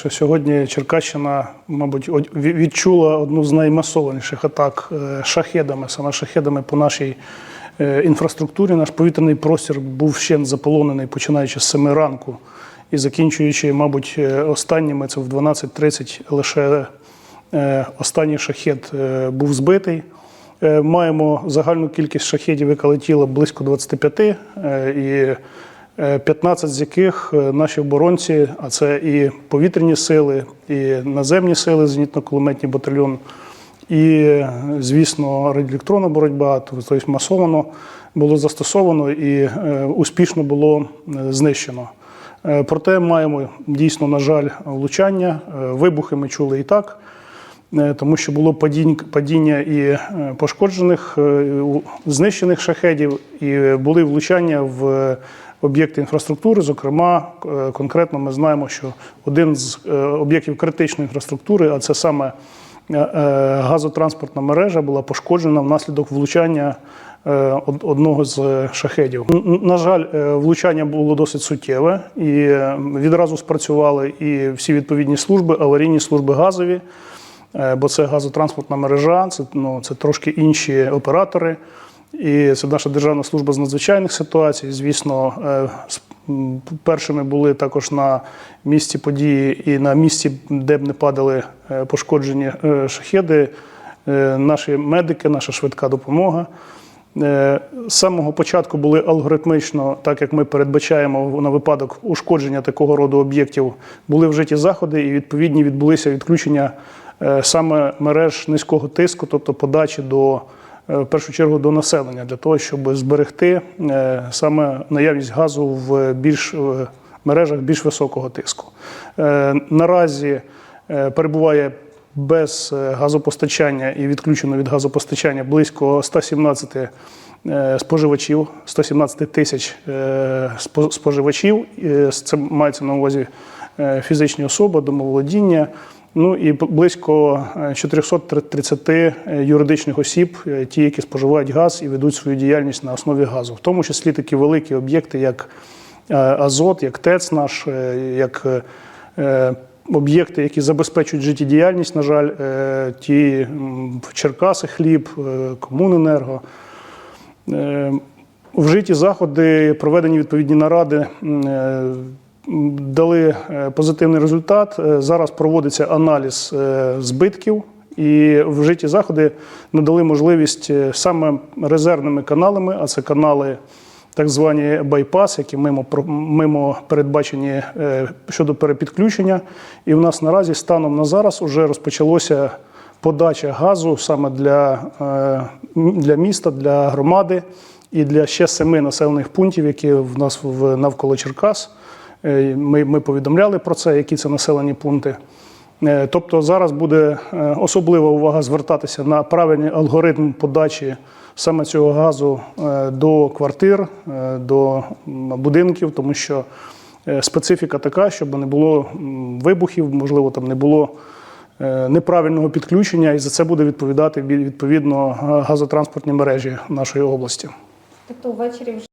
Що Сьогодні Черкащина, мабуть, відчула одну з наймасованіших атак е, шахедами, саме шахедами по нашій е, інфраструктурі. Наш повітряний простір був ще заполонений, починаючи з 7 ранку і закінчуючи, мабуть, е, останніми, це в 12.30 лише останній шахед е, був збитий. Маємо загальну кількість шахедів, яка летіла близько 25, е, і 15 з яких е, наші оборонці, а це і повітряні сили, і наземні сили, зенітно-кулеметний батальйон, і, е, звісно, радіоелектронна боротьба, тобто масовано було застосовано і е, успішно було е, знищено. Е, Проте маємо дійсно, на жаль, влучання. Е, Вибухи ми чули і так. Е, тому що було падіння і е, пошкоджених, е, знищених шахедів, і були влучання в об'єкти інфраструктури. Зокрема, конкретно ми знаємо, що один з об'єктів критичної інфраструктури, а це саме газотранспортна мережа, була пошкоджена внаслідок влучання одного з шахедів. На жаль, влучання було досить суттєве, і відразу спрацювали і всі відповідні служби, аварійні служби газові. Е, бо це газотранспортна мережа, це, ну, це трошки інші оператори. І це наша Державна служба з надзвичайних ситуацій. Звісно, е, першими були також на місці події і на місці, де б не падали е, пошкоджені шахеди, наші медики, наша швидка допомога. З самого початку були алгоритмічно, так як ми передбачаємо на випадок ушкодження такого роду об'єктів, були вжиті заходи і відповідні відбулися відключення саме мереж низького тиску, тобто подачі до е, в першу чергу до населення, для того, щоб зберегти е, саме наявність газу в більш е, мережах більш високого тиску. Е, Наразі е, перебуває без е, газопостачання і відключено від газопостачання близько 117 е, споживачів, 117 тисяч е, споживачів. Е, Це мається на увазі е, фізичні особи, домоволодіння. Ну і близько е, 430 е, юридичних осіб, е, ті, які споживають газ і ведуть свою діяльність на основі газу, в тому числі такі великі об'єкти, як е, Азот, як ТЕЦ наш, е, як е, е, об'єкти, які забезпечують життєдіяльність, на жаль, е, ті Черкаси хліб, е, Комуненерго. Е, Вжиті заходи, проведені відповідні наради, е, дали е, позитивний результат. Е, Зараз проводиться аналіз е, збитків, і вжиті заходи надали можливість саме резервними каналами, а це канали так звані байпас, які мимо, мимо передбачені щодо перепідключення. І в нас наразі станом на зараз вже розпочалося подача газу саме для, для міста, для громади і для ще семи населених пунктів, які в нас навколо Черкас. Е, Ми, ми повідомляли про це, які це населені пункти. Е, Тобто зараз буде е, особлива увага звертатися на правильний алгоритм подачі саме цього газу до квартир, до будинків, тому що специфіка така, щоб не було вибухів, можливо, там не було неправильного підключення, і за це буде відповідати відповідно газотранспортні мережі нашої області. Тобто ввечері вже